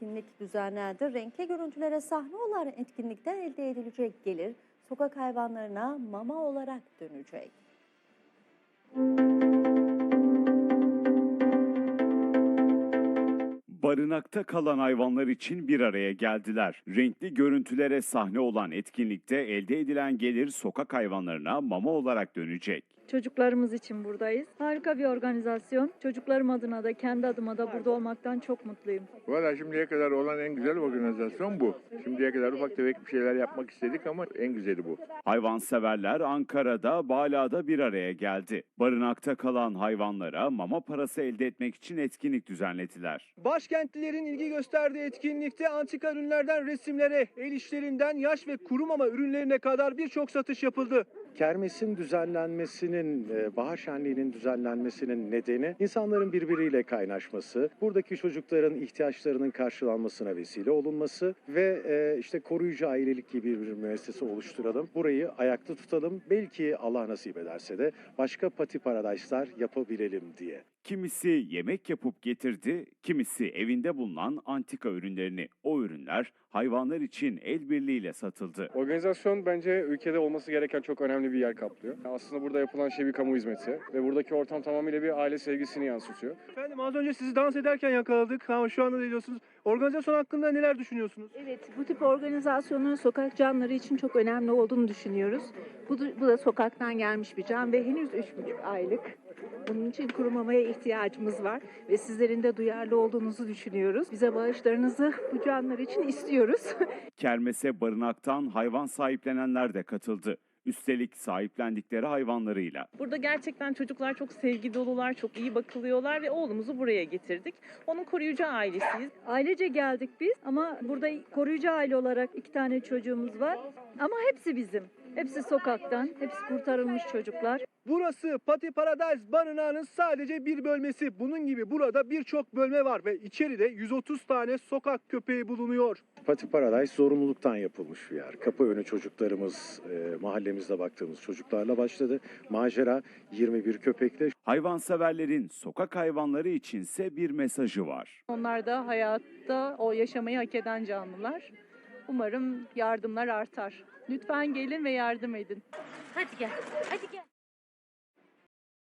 etkinlik düzenlendi. Renkli görüntülere sahne olan etkinlikten elde edilecek gelir sokak hayvanlarına mama olarak dönecek. Barınakta kalan hayvanlar için bir araya geldiler. Renkli görüntülere sahne olan etkinlikte elde edilen gelir sokak hayvanlarına mama olarak dönecek. Çocuklarımız için buradayız. Harika bir organizasyon. Çocuklarım adına da kendi adıma da burada olmaktan çok mutluyum. Valla şimdiye kadar olan en güzel organizasyon bu. Şimdiye kadar ufak tefek bir şeyler yapmak istedik ama en güzeli bu. Hayvanseverler Ankara'da, Bala'da bir araya geldi. Barınakta kalan hayvanlara mama parası elde etmek için etkinlik düzenlediler. Başkentlilerin ilgi gösterdiği etkinlikte antika ürünlerden resimlere, el işlerinden yaş ve kuru mama ürünlerine kadar birçok satış yapıldı. Kermesin düzenlenmesinin, e, bahar şenliğinin düzenlenmesinin nedeni insanların birbiriyle kaynaşması, buradaki çocukların ihtiyaçlarının karşılanmasına vesile olunması ve e, işte koruyucu ailelik gibi bir müessese oluşturalım. Burayı ayakta tutalım. Belki Allah nasip ederse de başka pati paradise'lar yapabilelim diye. Kimisi yemek yapıp getirdi, kimisi evinde bulunan antika ürünlerini. O ürünler hayvanlar için el birliğiyle satıldı. Organizasyon bence ülkede olması gereken çok önemli bir yer kaplıyor. Aslında burada yapılan şey bir kamu hizmeti ve buradaki ortam tamamıyla bir aile sevgisini yansıtıyor. Efendim az önce sizi dans ederken yakaladık ama şu anda ne diyorsunuz? Organizasyon hakkında neler düşünüyorsunuz? Evet, bu tip organizasyonların sokak canları için çok önemli olduğunu düşünüyoruz. Bu, da- bu da sokaktan gelmiş bir can ve henüz 3,5 aylık. Bunun için kuru mamaya ihtiyacımız var ve sizlerin de duyarlı olduğunuzu düşünüyoruz. Bize bağışlarınızı bu canlar için istiyoruz. Kermese barınaktan hayvan sahiplenenler de katıldı. Üstelik sahiplendikleri hayvanlarıyla. Burada gerçekten çocuklar çok sevgi dolular, çok iyi bakılıyorlar ve oğlumuzu buraya getirdik. Onun koruyucu ailesiyiz. Ailece geldik biz ama burada koruyucu aile olarak iki tane çocuğumuz var. Ama hepsi bizim. Hepsi sokaktan, hepsi kurtarılmış çocuklar. Burası Pati Paradise barınağının sadece bir bölmesi. Bunun gibi burada birçok bölme var ve içeride 130 tane sokak köpeği bulunuyor. Pati Paradise zorunluluktan yapılmış bir yer. Kapı önü çocuklarımız, e, mahallemizde baktığımız çocuklarla başladı. Macera 21 köpekle Hayvanseverlerin sokak hayvanları içinse bir mesajı var. Onlar da hayatta o yaşamayı hak eden canlılar. Umarım yardımlar artar. Lütfen gelin ve yardım edin. Hadi gel. Hadi gel.